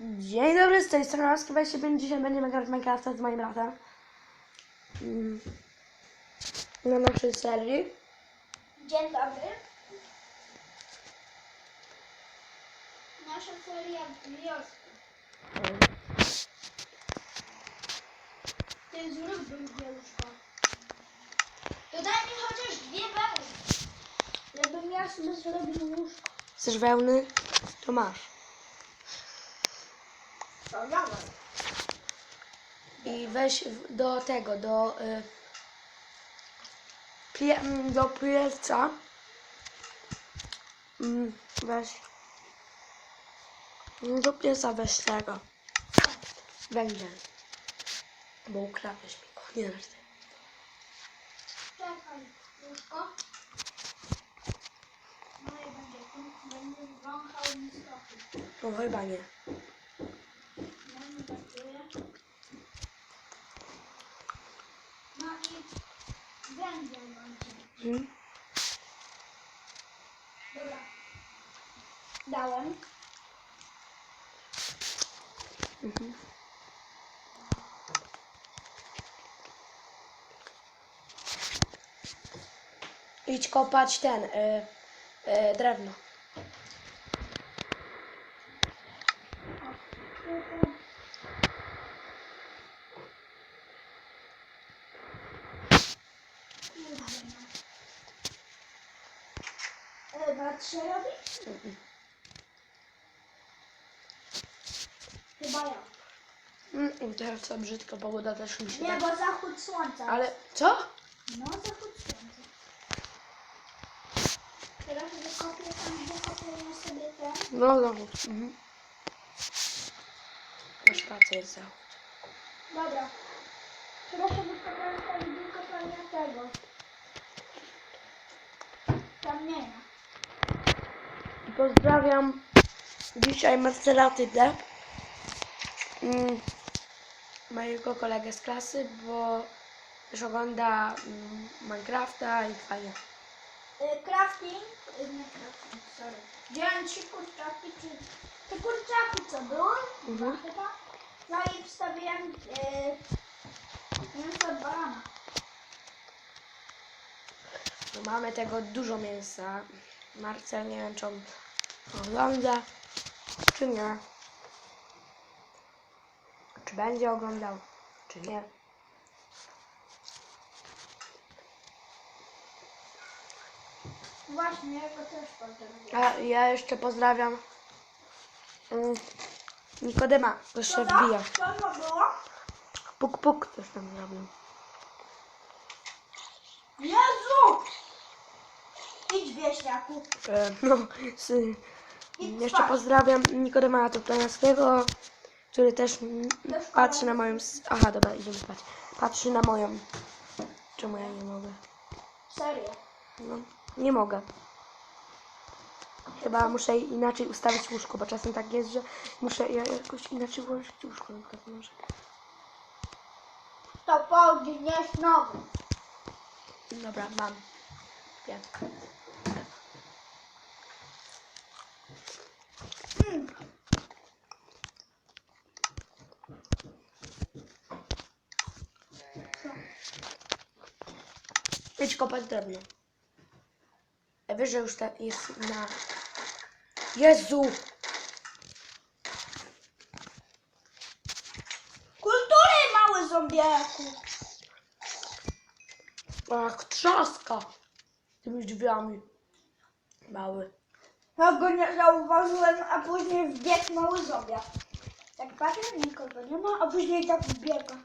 Dzień dobry, z tej strony Oski 25. Dzisiaj będziemy grać Minecrafta z moim bratem. Mm. Na naszej serii. Dzień dobry. Nasza seria wiosny. Ty zrób drugie łóżko. To daj mi chociaż dwie wełny. Żebym ja sobie zrobił łóżko. Chcesz wełny? To masz. To dawaj. I weź w- do tego, do... Y, pie, mm, do pieca. Mm, weź... Mm, Do pieca weź tego. Węgiel. Bo ukradłeś mi go. Nie resztę. Czekaj. No i będzie tu. Będziesz wąchał mi stopy. No chyba nie. No nie pasuje. No i węgiel będzie. Mhm. Dałem. Mhm. Idź kopać ten, y, y, drewno. Brat się robi? Mhm. Chyba ja. Mm, teraz co brzydko, pogoda też mi się Nie, tak... bo zachód słońca. Ale co? No, zachód słońca. Teraz wykopię tam, wykopię sobie ten. No zachód. Mhm. Masz rację, jest zachód. Dobra. Teraz wykopię tam wykopania tego. Pozdrawiam dzisiaj Marcela Tydę, mm, mojego kolegę z klasy, bo też ogląda mm, Minecrafta i fajnie. Y, crafting. Y, nie crafting, sorry. Wziąłem trzy kurczaki, czy... Te kurczaki co były? Mhm. Dwa chyba. No i wstawiłem y, mięso od barana. No mamy tego dużo mięsa. Marcel nie wiem czy on ogląda, czy nie. Czy będzie oglądał, czy nie. Właśnie, ja go też pozdrawiam. A ja jeszcze pozdrawiam mm, Nikodema, to się wbija. Co to było? Puk puk też tam zrobił. Jezu! Idź wieśniaku. E, no, s, Idź jeszcze spać. pozdrawiam Nikodema Toplińskiego, który też mm, patrzy na moją... Aha, dobra, idziemy spać. Patrzy na moją... Czemu ja nie mogę? Serio. No, nie mogę. Chyba muszę inaczej ustawić łóżko, bo czasem tak jest, że muszę ja jakoś inaczej ułożyć łóżko. Na przykład może. To podniesz nowy. Dobra, mam. Wiem. Mm. Idź kopać drewno. Ja wiesz, że już ta jest na... Jezu! Kultury, mały zombiaku. Ach, trzaska! Tymi drzwiami. Mały. Ja go nie zauważyłem, a później wbiegł mały zombiak. Tak patrzę, nikogo nie ma, a później tak wbiega.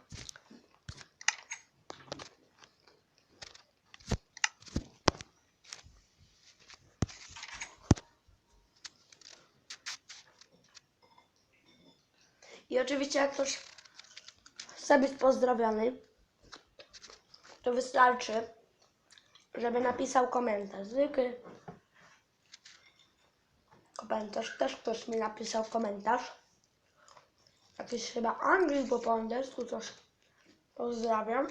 I oczywiście jak ktoś chce być pozdrowiony, to wystarczy, żeby napisał komentarz. Zwykły komentarz. Też ktoś mi napisał komentarz. Jakiś chyba Anglii po angielsku coś. Pozdrawiam.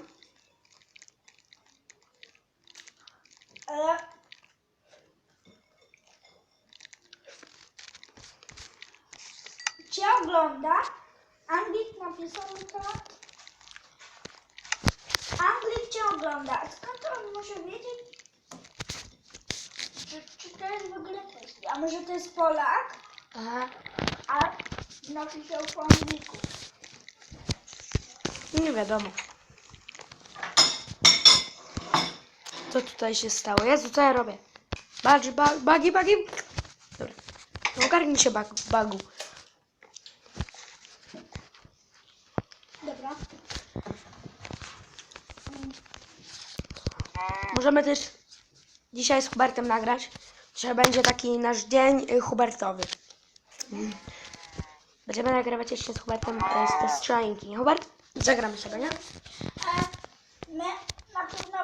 Ale cię cię ogląda. To. Anglik cię ogląda. A skąd on może wiedzieć? Czy, czy to jest w ogóle test? A może to jest Polak? Aha. A napisał po angliku. Nie wiadomo. Co tutaj się stało? Jezu, co ja robię? Badż, bag, bagi, bagi. Dobra. No ogarnij się, bag, bagu. Dobra. Możemy też dzisiaj z Hubertem nagrać, że będzie taki nasz dzień y, Hubertowy. Będziemy nagrywać jeszcze z Hubertem y, z te strzelanki. Hubert, zagramy sobie, nie? A my na pewno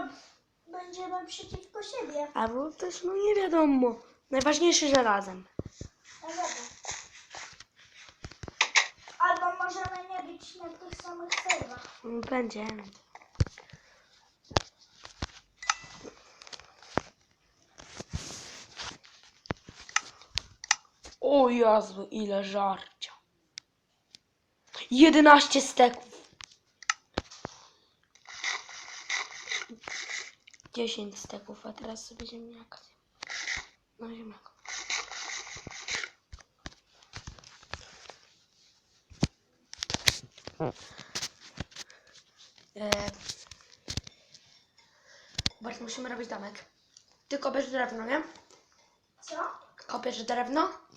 będziemy przeciwko siebie. Albo też, no nie wiadomo. Najważniejsze, że razem. No dobra. Albo możemy nie być na tych samych serwach. Będziemy. O Jezu, ile żarcia. 11 steków. 10 steków, a teraz sobie ziemniaka. No ziemniaka. E... Bardzo musimy robić domek. Ty kopiesz drewno, nie? Co? Kopiesz drewno?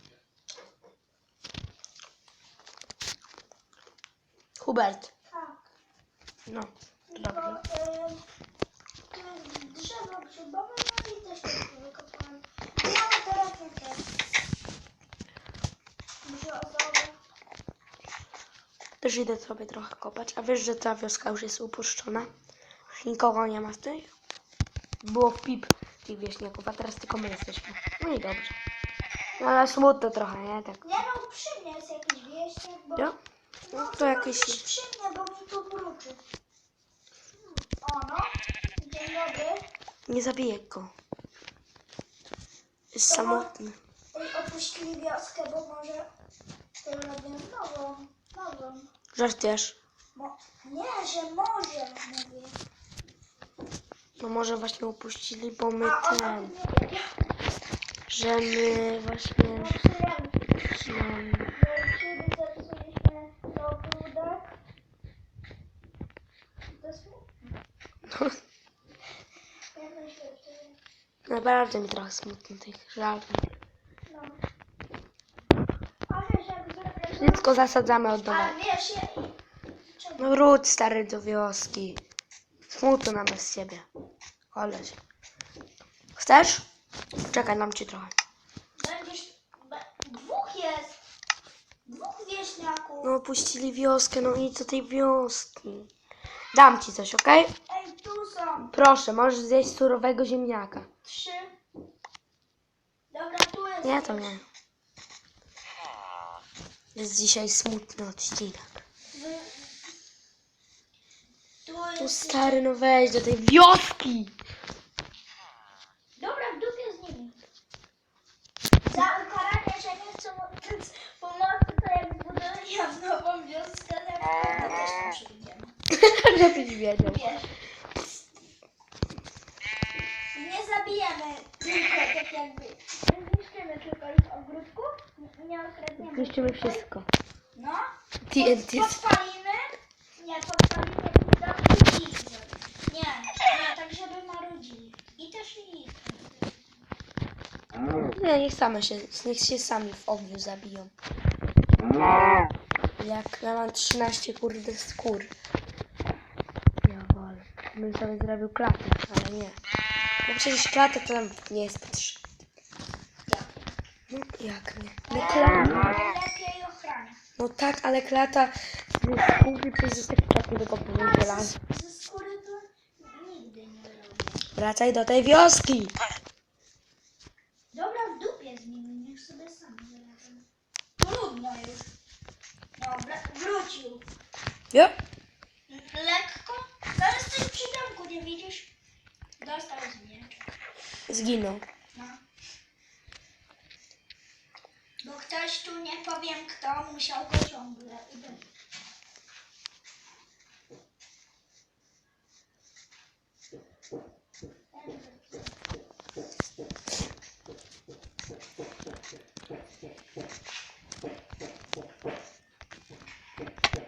Hubert. Tak. No, to Tylko dobrze. drzewo grzybowe, no i też tak wykopałem. No teraz też. Brzozowe. Też idę sobie trochę kopać. A wiesz, że ta wioska już jest upuszczona? Już nikogo nie ma z tych? Było w pip tych wieśniaków, a teraz tylko my jesteśmy. No i dobrze. No ale smutno trochę, nie? Tak. Nie no, przy mnie jest jakiś wieśniak, bo... Jo? No to to jakieś... mnie, bo mi tu bruczy. O no, dzień dobry. Nie zabiję go. Jest samotny. Ej, opuścili wioskę, bo może to robią nową, nową. Żartujesz? Mo- nie, że może, mówię. No może właśnie upuścili, bo my A on o ten... nie. Że my właśnie... No. No, Że kiedy zepsuliśmy to ogródek, to smutne. no, Ja myślę, że... naprawdę mi trochę smutno tych żal. No. Wszystko zasadzamy od Ale nowa. No wróć stary do wioski. Smutno nam bez ciebie. Koleś. Chcesz? Czekaj, nam ci trochę. Będziesz... Dwóch jest! Dwóch wieśniaków! No opuścili wioskę, no idź do tej wioski. Dam ci coś, okej? Ej, są Proszę, możesz zjeść surowego ziemniaka. trzy. Dobra, tu jest. Nie, to nie. Jest dzisiaj smutny odcinek. Tu Tu jest. stary, no wejdź do tej wioski. Dobra, w dupie z nimi. Za ukaranie, że nie chcą oddać pomocy, to jak zbuduję nową wioskę, to na pewno też tam przyjdziemy. Żebyś wiedział. Wiesz. Nie zabijemy tylko tak jakby. Zniszczymy tylko ich ogródków, nie- nie okradniemy. Zniszczymy wszystko. No. TNT. Podpalimy? Nie, podpalimy dom i ich. Nie, nie, tak żeby marudzili. I też ich. Nie, niech same się, niech się sami w ogniu zabiją. Jak ja mam 13 kurde skór. Ja wolę. Bym sobie zrobił klatę, ale nie. Bo przecież klata to nam nie jest potrzebna. No jak nie? No klata. Lepiej ochrania. No tak, ale klata ze skóry przecież tak tak do kopywania żelaza. Ze skóry to nigdy nie robię. Wracaj do tej wioski. Dobra, w dupie z nimi, niech sobie sami zaradzą. Trudno już. Dobra, wrócił. Jo. Lekko. Zaraz jesteś przy domku, nie widzisz? Dostał z miecza. Zginął. No. Bo ktoś tu, nie powiem kto, musiał go ciągle.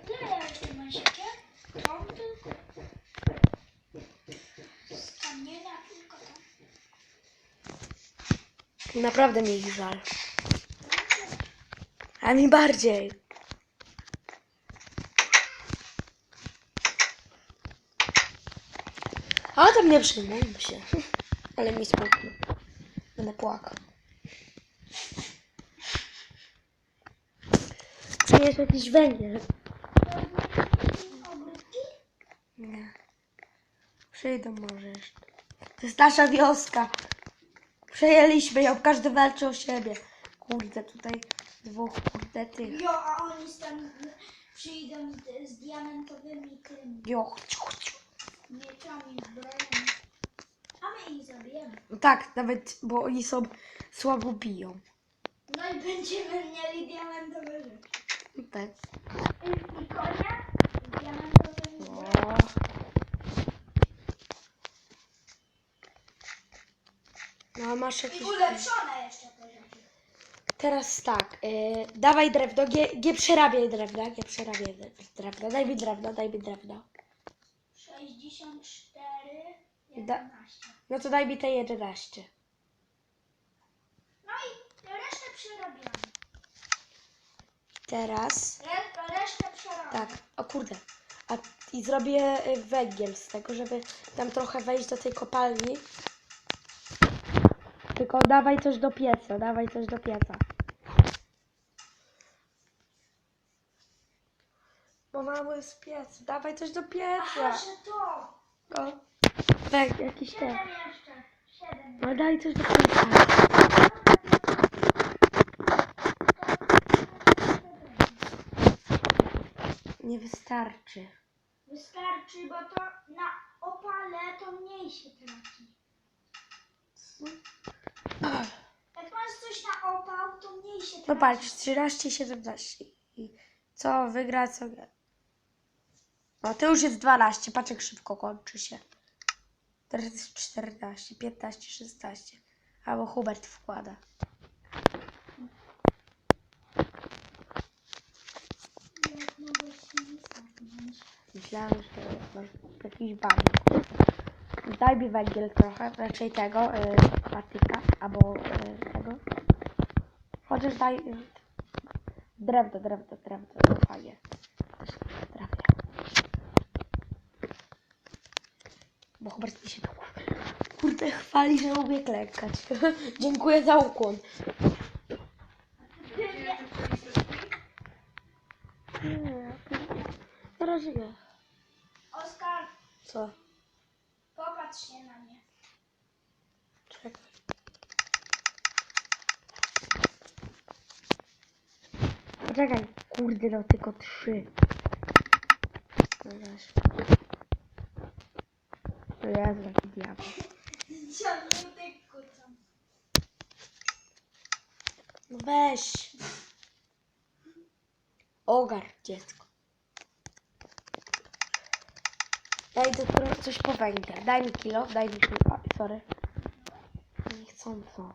Tyle jak ty masz jakie? Tom tylko. Z kamienia tylko tam. Naprawdę mi ich żal. A mi bardziej. A tam nie przejmujmy się. Ale mi smutno. Będę płakał. Przyjeżdża jakiś węgiel. Nie. Przyjdą może jeszcze. To jest nasza wioska. Przejęliśmy ją, każdy walczy o siebie. Kurde, tutaj dwóch kurde tych. Jo, a oni tam przyjdą z, z diamentowymi tymi Jo. ciu, ciu. mieczami, zbrojami. A my ich zabijemy. No tak, nawet, bo oni są słabo biją. No i będziemy mieli diamentowe rzeczy. No tak. I konia z diamentowymi zbrojami. O. No masz I jakieś... ulepszone jeszcze te rzeczy. Teraz tak, yy, dawaj drewno, G, G przerabiaj drewna, G przerabiaj drewno, daj mi drewno, daj mi drewno. 64, Da- 11. No to daj mi te 11. No i resztę przerabiamy. Teraz, Re, resztę przerabiamy. tak, o kurde, a i zrobię y, węgiel z tego, żeby tam trochę wejść do tej kopalni. Tylko dawaj coś do pieca, dawaj coś do pieca. Bo mamy z piecu, dawaj coś do Aha, pieca. że to. No. Tak, jakiś ten. Siedem jeszcze. Siedem. No daj coś do pieca. Nie wystarczy. Wystarczy, bo to na opale to mniej się traci. Jak masz coś na opał, to mniej się traci. No patrz, 13, 17. I co wygra, co gra. No to już jest 12. Patrz jak szybko kończy się. Teraz jest 14, 15, 16. Albo Hubert wkłada. Nie? Myślałem, że masz jakiś banik. Daj mi węgiel trochę, raczej tego, y, patyka, albo y, tego. Chociaż daj y, drewno, drewno, drewno, no fajnie. Drewno. Bo Hubert mi się tak kurde chwali, że umie klękać. Dziękuję za ukłon. Nie, teraz nie. Oskar, Co? Popatrz się na mnie. Czekaj. Kurde, no tylko trzy. No weź. O Jezu, jaki diabeł. No weź. Ogar, dziecko. Daj do coś po węgiel. Daj mi kilo, daj mi kilo. A, sorry. Niechcąco.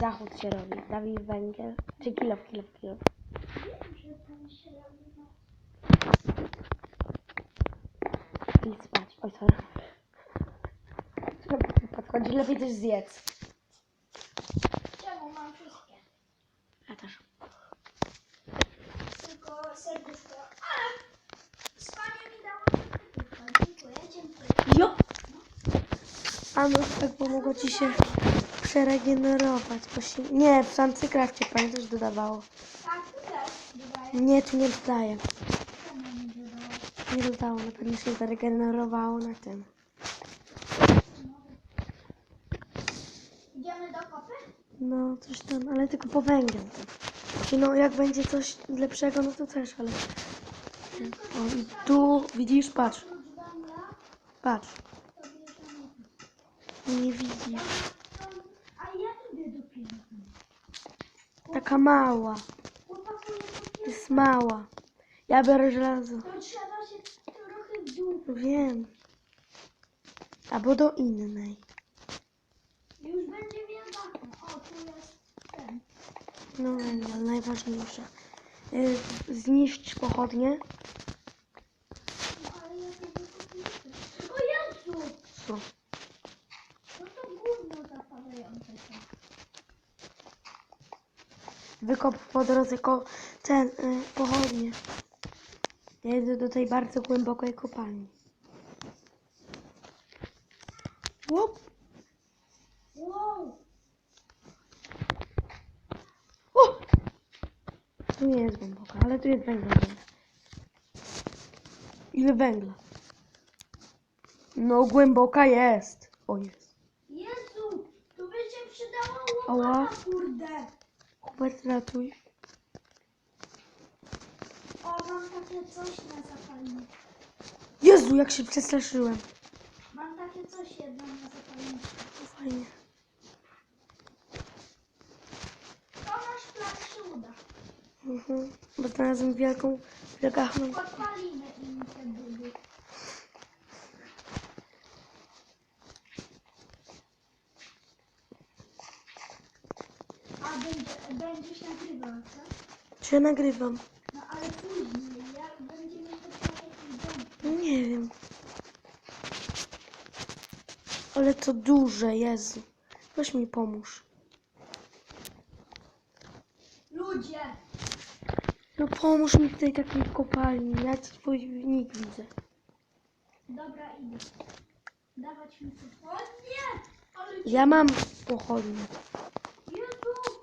Zachód się robi. Daj mi węgiel. Czy kilo, kilo, kilo. Że tam się robi, no. I spać. Oj, sorry. Podchodzi, lepiej coś zjedz. Czemu mam wszystkie? Ja też. Tylko serduszko. Ale spanie mi dało tylko. Dziękuję, dziękuję. Jo! A no tak pomogło ci się przeregenerować. Się... Nie, w Sancykrafcie dodawało. Tak, tu też dodaję. Nie, tu nie dodaje. Nie dodało? Na pewno się zaregenerowało na tym. Idziemy do kopy? No, coś tam, ale tylko po węgiel. Czy no, jak będzie coś lepszego, no to też, ale... O, i tu, widzisz, patrz, patrz. Nie dopiero. Taka mała. Jest mała. Ja biorę żelazo. Wiem. Albo do innej. Już będzie wiadomo. O, tu jest ten. No węgiel, najważniejsze. Y, Zniszcz pochodnie. No, ale. O Jezu! Co? No to gówno zapadające się. Wykop po drodze ko- ten, y, pochodnie. Ja idę do tej bardzo głębokiej kopalni. Łop. Wow! O! Tu nie jest głęboka, ale tu jest węgiel. Ile węgla? No głęboka jest. O jest. Jezu! Tu by się przydała Ała. łopata, kurde! Hubert ratuj. O, mam takie coś na zapalniku. Jezu, jak się przestraszyłem. Mam takie coś jedno na zapalniku. Fajnie. To nasz plan się uda. Mhm. Bo znalazłem wielką, wielgachną. Podpalimy im te budy. A będzie, co? Czy ja nagrywam? No ale później, jak będziemy dom. No nie wiem. Ale to duże, Jezu. Weź mi pomóż. Ludzie! No pomóż mi w tej takiej kopalni. Ja twój nick widzę. Dobra, idę. Dawać mi to. O nie! Ale Ja mam pochodnie. Jezu!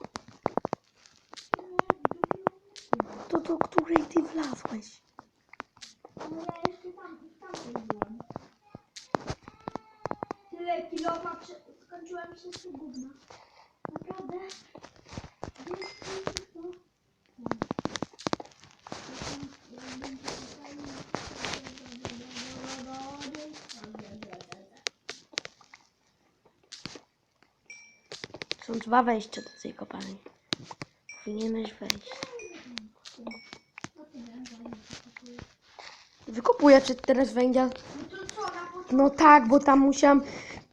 To do której ty wlazłeś? No ja jeszcze tam, tam byłam. Tyle kiloma prze... skończyła mi się z gówna. Naprawdę? Są dwa wejścia do tej kopalni. Powinieneś wejść. Wykopuję przed teraz węgiel. No tak, bo tam musiałam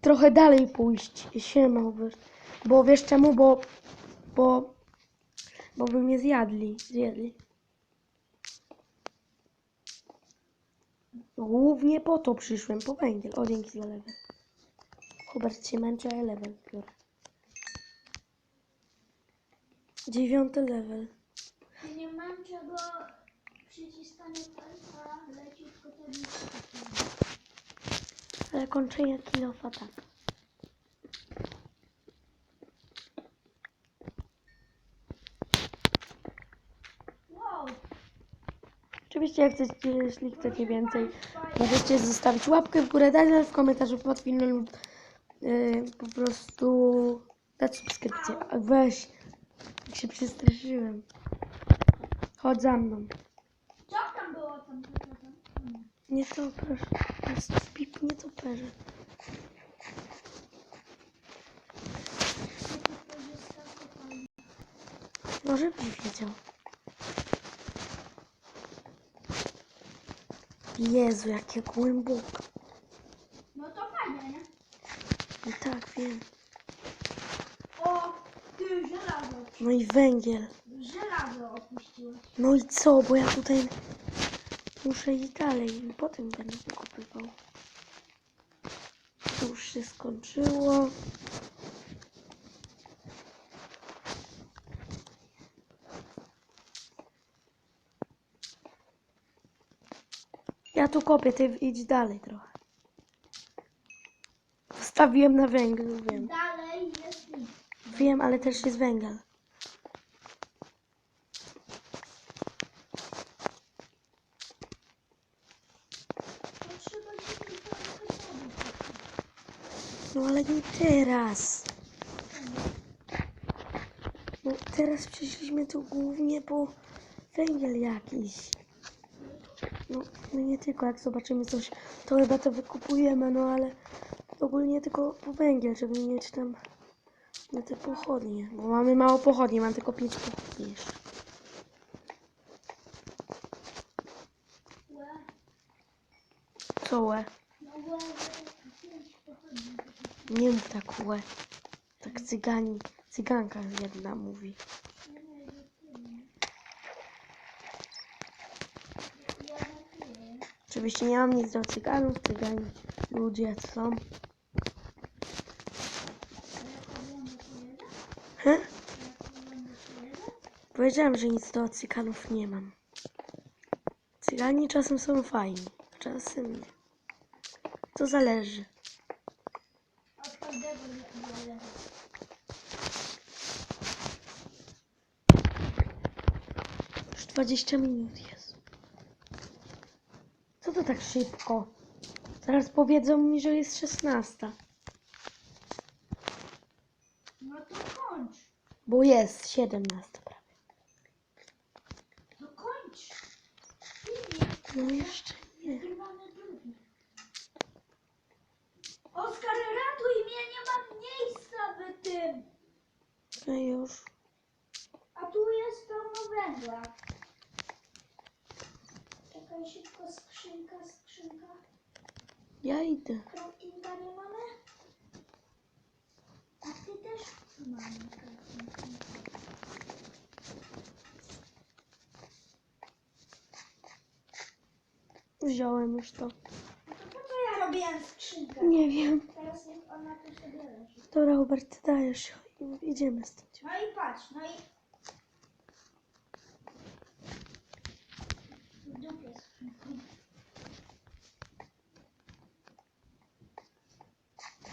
trochę dalej pójść. Siema, Hubert. Bo wiesz czemu? Bo, bo, bo by mnie zjadli. Zjedli. Głównie po to przyszłem, po węgiel. O, dzięki za level. Hubert się męczy, a ja level. Dziewiąty level. Bo przyciskanie palca leciutko to mi się Ale kończenie kilofa tak. Wow! Oczywiście jak chcecie, jeśli chcecie więcej, możecie zostawić łapkę w górę, dać znać w komentarzu pod filmem lub yy, po prostu dać subskrypcję. A weź, jak się przestraszyłem. Chodź za mną. Co tam było tam? Nie to, proszę. Spip, nie to perze. Może byś wiedział. Jezu, jakie głęboko. No to fajnie, nie? No tak, wiem. O, ty żelazo. No i węgiel. Żelazo opuściłeś. No i co, bo ja tutaj muszę iść dalej i potem będę wykupywał. To już się skończyło. Ja tu kopię, ty idź dalej trochę. Postawiłem na węglu, wiem. Dalej jest. Wiem, ale też jest węgiel. To trzeba się tylko trochę zrobić. No teraz. No teraz przyszliśmy tu głównie po węgiel jakiś. No, no nie tylko, jak zobaczymy coś, to chyba to wykupujemy, no ale ogólnie tylko po węgiel, żeby mieć tam Na te pochodnie, bo mamy mało pochodni, mam tylko pięć pochodni jeszcze. Co. Nie mów tak łe. Tak cygani, cyganka jedna mówi. Oczywiście nie mam nic do cyganów, cygani ludzie są. He? Powiedziałem, że nic do cyganów nie mam. Cygani czasem są fajni, czasem nie. To zależy. Od każdego nie zależy. Już 20 minut jest. Co to tak szybko? Zaraz powiedzą mi, że jest 16. No to kończ. Bo jest 17 prawie. No kończ. No jeszcze nie. Oskar, ratuj mnie, nie mam miejsca w tym. No już. A tu jest pełno węgla. Czekaj, szybko skrzynka, skrzynka. Ja idę. Craftinga nie mamy? A ty też mamy craftinga. Wziąłem już to. No to po co ja robiłem skrzynkę? Nie wiem. Dobra, Hubert, dajesz. Idziemy stąd. No i patrz, no i...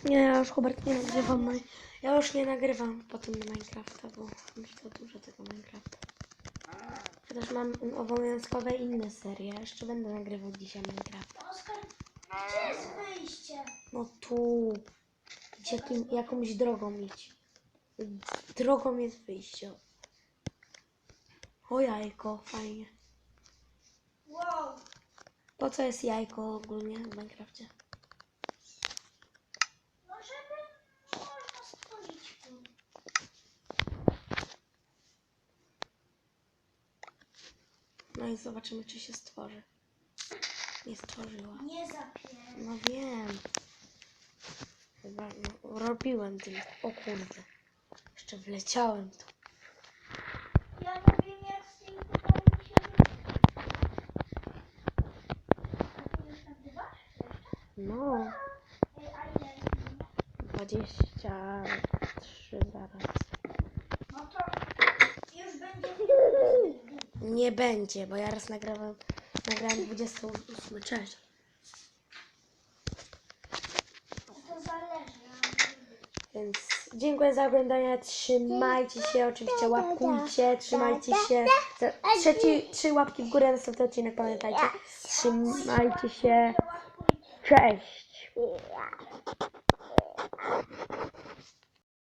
Nie, ja już Hubert nie nagrywam. na- Ja już nie nagrywam potem Minecrafta, bo mi to dużo tego Minecrafta. Ja też mam obowiązkowe inne serie. Jeszcze będę nagrywał dzisiaj Minecraft. Oskar, gdzie jest wyjście? No tu. Jakim, jakąś drogą idź. Drogą jest wyjście. O jajko, fajnie. Wow. Po co jest jajko ogólnie w Minecrafcie? No żeby można stworzyć. No i zobaczymy, czy się stworzy. Nie stworzyła. Nie zapię. No wiem. Chyba robiłem tym. O kurde. Jeszcze wleciałem tu. Ja nie wiem jak z tym tutaj się? No. Ej, a ile? 23 zaraz. No to już będzie. Nie będzie, bo ja raz nagrałem, nagrałem 28. Cześć. No to zależy. ja nie wiem. Więc dziękuję za oglądanie. Trzymajcie się, oczywiście łapkujcie, trzymajcie się. Trzeci, trzy łapki w górę, następny odcinek pamiętajcie. Trzymajcie się. Cześć.